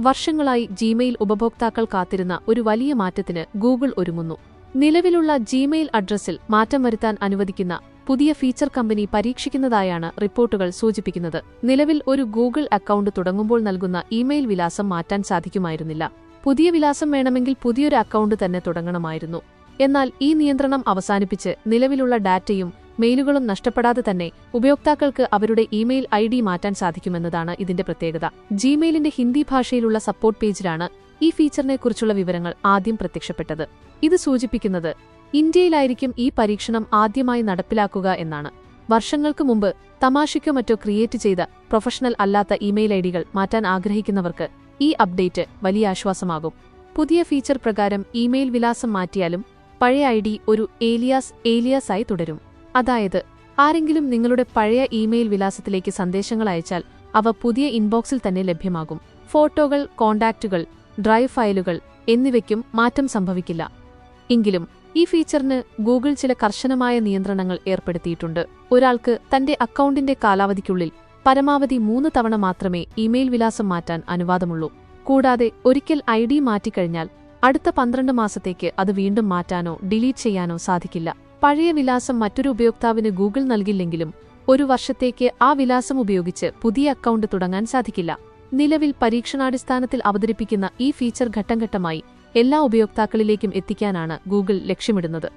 വർഷങ്ങളായി ജിമെയിൽ ഉപഭോക്താക്കൾ കാത്തിരുന്ന ഒരു വലിയ മാറ്റത്തിന് ഗൂഗിൾ ഒരുങ്ങുന്നു. നിലവിലുള്ള ജിമെയിൽ അഡ്രസ്സിൽ മാറ്റം വരുത്താൻ അനുവദിക്കുന്ന പുതിയ ഫീച്ചർ കമ്പനി പരീക്ഷിക്കുന്നതായാണ് റിപ്പോർട്ടുകൾ സൂചിപ്പിക്കുന്നത്. നിലവിൽ ഒരു ഗൂഗിൾ അക്കൗണ്ട് തുടങ്ങുമ്പോൾ നൽകുന്ന ഇമെയിൽ വിലാസം മാറ്റാൻ സാധിക്കുമായിരുന്നില്ല. പുതിയ വിലാസം വേണമെങ്കിൽ പുതിയൊരു അക്കൗണ്ട് തന്നെ തുടങ്ങണമായിരുന്നു. എന്നാൽ ഈ നിയന്ത്രണം അവസാനിപ്പിച്ച് നിലവിലുള്ള ഡാറ്റയും മെയിലുകളും നഷ്ടപ്പെടാതെ തന്നെ ഉപയോക്താക്കൾക്ക് അവരുടെ ഇമെയിൽ ഐ ഡി മാറ്റാൻ സാധിക്കുമെന്നതാണ് ഇതിന്റെ പ്രത്യേകത. ജിമെയിലിന്റെ ഹിന്ദി ഭാഷയിലുള്ള സപ്പോർട്ട് പേജിലാണ് ഈ ഫീച്ചറിനെക്കുറിച്ചുള്ള വിവരങ്ങൾ ആദ്യം പ്രത്യക്ഷപ്പെട്ടത്. ഇത് സൂചിപ്പിക്കുന്നത് ഇന്ത്യയിലായിരിക്കും ഈ പരീക്ഷണം ആദ്യമായി നടപ്പിലാക്കുക എന്നാണ്. വർഷങ്ങൾക്ക് മുമ്പ് തമാശയ്ക്കോ മറ്റോ ക്രിയേറ്റ് ചെയ്ത പ്രൊഫഷണൽ അല്ലാത്ത ഇമെയിൽ ഐ ഡികൾ മാറ്റാൻ ആഗ്രഹിക്കുന്നവർക്ക് ഈ അപ്ഡേറ്റ് വലിയ ആശ്വാസമാകും. പുതിയ ഫീച്ചർ പ്രകാരം ഇമെയിൽ വിലാസം മാറ്റിയാലും പഴയ ഐ ഡി ഒരു ഏലിയാസ് ഏലിയാസായി തുടരും. അതായത് ആരെങ്കിലും നിങ്ങളുടെ പഴയ ഇമെയിൽ വിലാസത്തിലേക്ക് സന്ദേശങ്ങൾ അയച്ചാൽ അവ പുതിയ ഇൻബോക്സിൽ തന്നെ ലഭ്യമാകും. ഫോട്ടോകൾ കോണ്ടാക്റ്റുകൾ ഡ്രൈവ് ഫയലുകൾ എന്നിവയ്ക്കും മാറ്റം സംഭവിക്കില്ല. എങ്കിലും ഈ ഫീച്ചറിന് ഗൂഗിൾ ചില കർശനമായ നിയന്ത്രണങ്ങൾ ഏർപ്പെടുത്തിയിട്ടുണ്ട്. ഒരാൾക്ക് തന്റെ അക്കൗണ്ടിന്റെ കാലാവധിക്കുള്ളിൽ പരമാവധി മൂന്ന് തവണ മാത്രമേ ഇമെയിൽ വിലാസം മാറ്റാൻ അനുവാദമുള്ളൂ. കൂടാതെ ഒരിക്കൽ ഐ ഡി മാറ്റിക്കഴിഞ്ഞാൽ അടുത്ത പന്ത്രണ്ട് മാസത്തേക്ക് അത് വീണ്ടും മാറ്റാനോ ഡിലീറ്റ് ചെയ്യാനോ സാധിക്കില്ല. പഴയ വിലാസം മറ്റൊരു ഉപയോക്താവിന് ഗൂഗിൾ നൽകില്ലെങ്കിലും ഒരു വർഷത്തേക്ക് ആ വിലാസം ഉപയോഗിച്ച് പുതിയ അക്കൗണ്ട് തുടങ്ങാൻ സാധിക്കില്ല. നിലവിൽ പരീക്ഷണാടിസ്ഥാനത്തിൽ അവതരിപ്പിക്കുന്ന ഈ ഫീച്ചർ ഘട്ടംഘട്ടമായി എല്ലാ ഉപയോക്താക്കളിലേക്കും എത്തിക്കാനാണ് ഗൂഗിൾ ലക്ഷ്യമിടുന്നത്.